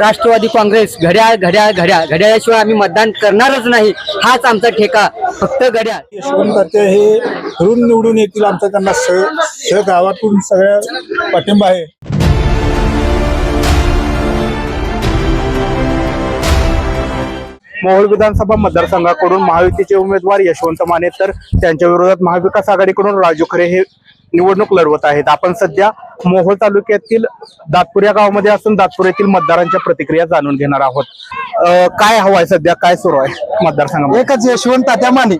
राष्ट्रवादी काँग्रेस घड्याळ घड्याळ घड्याळ. घड्याळाशिवाय आम्ही मतदान करणारच नाही. हाच आमचा ठेका. फक्त घड्याळ. यशवंत हे फिरून निवडून येतील आमचा त्यांना स स गावातून सगळ्या पाठिंबा आहे. मोहोळ विधानसभा मतदारसंघाकडून महायुतीचे उमेदवार यशवंत माने तर त्यांच्या विरोधात महाविकास आघाडीकडून राजू खरे हे निवडणूक लढवत आहेत. आपण सध्या मोहोळ तालुक्यातील दातपूर या गावामध्ये असून दातपूर येथील मतदारांच्या प्रतिक्रिया जाणून घेणार आहोत. काय हवंय सध्या? काय सुरू आहे मतदारसंघामध्ये एकच यशवंत तात्या माने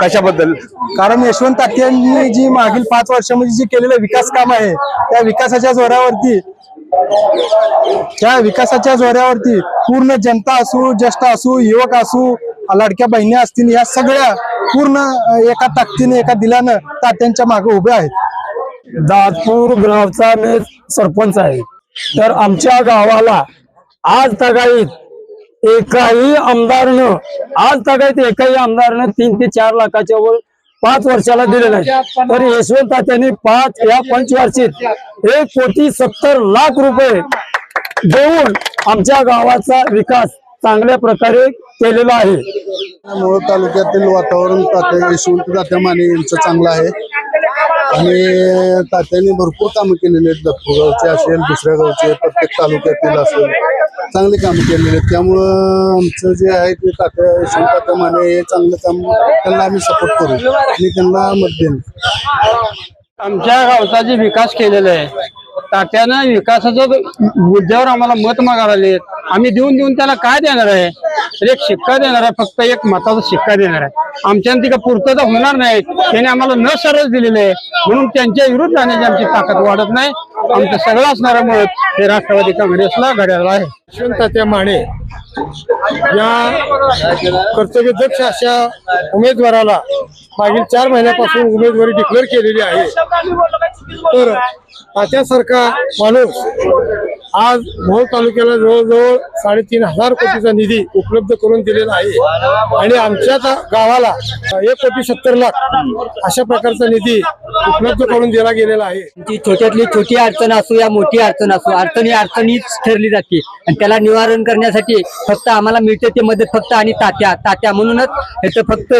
कशाबद्दल? कारण यशवंत तात्यांनी जी मागील पाच वर्षामध्ये जी केलेलं विकास काम आहे त्या विकासाच्या जोरावरती त्या विकासाच्या जोरावरती पूर्ण जनता असू ज्येष्ठ असू युवक असू लाडक्या बहिणी असतील या सगळ्या पूर्ण एका ताकदीने एका दिलानं तात्यांच्या मागे उभे आहेत. दातपूर गावचा मी सरपंच आहे. तर आमच्या गावाला आज तगाईत एकाही आमदारनं आज तगाईत एकाही आमदारनं तीन ते चार लाखाच्या वर पाच वर्षाला दिले नाही. तर यशवंत तात्यांनी पाच या पंचवार्षिक एक कोटी सत्तर लाख रुपये देऊन आमच्या गावाचा विकास चांगल्या प्रकारे केलेला आहे. मोहोळ तालुक्यातील वातावरण तात्या यशवंत तात्या माने यांचं चांगलं आहे. आणि तात्यांनी भरपूर कामं केलेली आहेत. दत्तू गावचे असेल दुसऱ्या गावचे प्रत्येक तालुक्यातील असेल. चांगली कामं केलेली आहेत. त्यामुळं आमचं जे आहे ते तात्या यशवंत तात्या माने हे चांगलं काम त्यांना आम्ही सपोर्ट करू. आणि त्यांना मत देऊ आमच्या गावचा जे विकास केलेला आहे तात्यानं विकासाच्या मुद्द्यावर आम्हाला मत मागायला आम्ही देऊन देऊन त्याला काय देणार आहे? तर एक शिक्का देणार आहे फक्त एक मताचा शिक्का देणार आहे. आमच्या तिका का पूर्तता होणार नाही त्याने आम्हाला न सरस दिलेलं आहे. म्हणून त्यांच्या विरुद्ध जाण्याची आमची ताकद वाढत नाही. आमचं सगळं असणाऱ्यामुळे हे राष्ट्रवादी काँग्रेसला घड्याला आहे. यशवंत माने या कर्तव्यदक्ष अशा उमेदवाराला मागील चार महिन्यापासून उमेदवारी डिक्लेअर केलेली आहे. तर तात्यासारखा माणूस आज भोर तालुक्याला जवळजवळ साडेतीन हजार कोटीचा निधी उपलब्ध करून दिलेला आहे. आणि आमच्या गावाला एक कोटी सत्तर लाख अशा प्रकारचा निधी उपलब्ध करून दिला गेलेला आहे. ती छोट्यातली छोटी अडचण असू या मोठी अडचण असू अडचण ही अडचणीच ठरली जाते. आणि त्याला निवारण करण्यासाठी फक्त आम्हाला मिळते ते मदत फक्त आणि तात्या. तात्या म्हणूनच याचं फक्त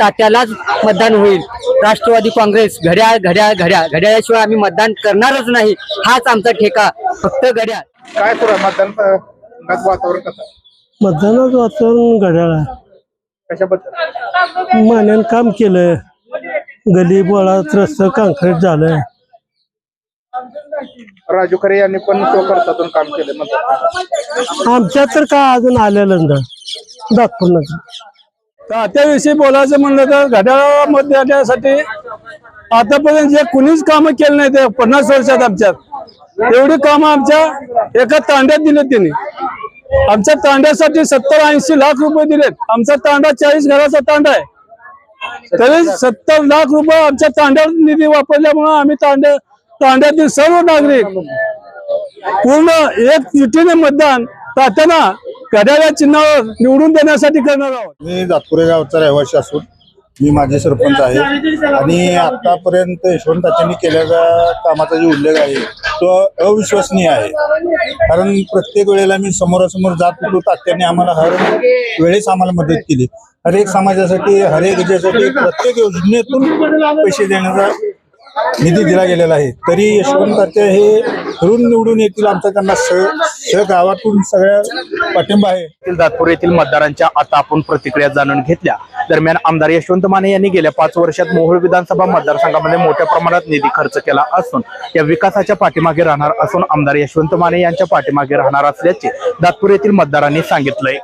तात्यालाच मतदान होईल. राष्ट्रवादी काँग्रेस घड्याळ घड्याळ घड्याळ. घड्याळाशिवाय आम्ही मतदान करणारच नाही. हाच आमचा ठेका. फक्त घड्याळ. काय आहे मतदान वातावरण कसं? मतदानाचं वातावरण घड्याळ आहे. कशाबद्दल? मान्यानं काम केलं गली बोळात रस्ता काँक्रीट झालंय. राजू खरे यांनी पण स्वखर्चातून काम केले म्हणतात. आमच्या तर काय अजून आलेलं नाही. दाखवून त्याविषयी बोलायचं म्हणलं तर घड्याळाला मत देण्यासाठी आतापर्यंत जे कुणीच कामं केलं नाही ते पन्नास वर्षात आमच्यात. एवढी कामं आमच्या एका तांड्यात दिलेत त्यांनी. आमच्या तांड्यासाठी सत्तर ऐंशी लाख रुपये दिलेत. आमचा तांडा चाळीस घराचा तांडा आहे. तरी सत्तर लाख रुपये आमच्या तांड्यावर निधी वापरल्यामुळे आम्ही तांड्या तांड्यातील सर्व नागरिक पूर्ण एक युतीने मतदान तात्यांना कड्याला चिन्हावर निवडून देण्यासाठी करणार आहोत. मी दातपुरे गावचा रहिवासी असून मी माझे सरपंच आहे. आणि आतापर्यंत यशवंताच्यांनी केलेल्या कामाचा जो उल्लेख आहे तो अविश्वसनीय आहे. कारण प्रत्येक वेळेला मी समोरासमोर जात होतो तात्यांनी आम्हाला हर वेळेस आम्हाला मदत केली. हरेक समाजासाठी हरेक ज्यासाठी याच्यासाठी प्रत्येक योजनेतून पैसे देण्याचा निधी दिला गेलेला आहे. तरी यशवंत तात्या हे तरुण निवडून येतील आमचा त्यांना सह गावातून सगळ्या पाठिंबा आहे. दातपूर येथील मतदारांच्या आता आपण प्रतिक्रिया जाणून घेतल्या. दरम्यान आमदार यशवंत माने यांनी गेल्या पाच वर्षात मोहोळ विधानसभा मतदारसंघामध्ये मोठ्या प्रमाणात निधी खर्च केला असून या विकासाच्या पाठीमागे राहणार असून आमदार यशवंत माने यांच्या पाठीमागे राहणार असल्याचे दातपूर येथील मतदारांनी सांगितलंय.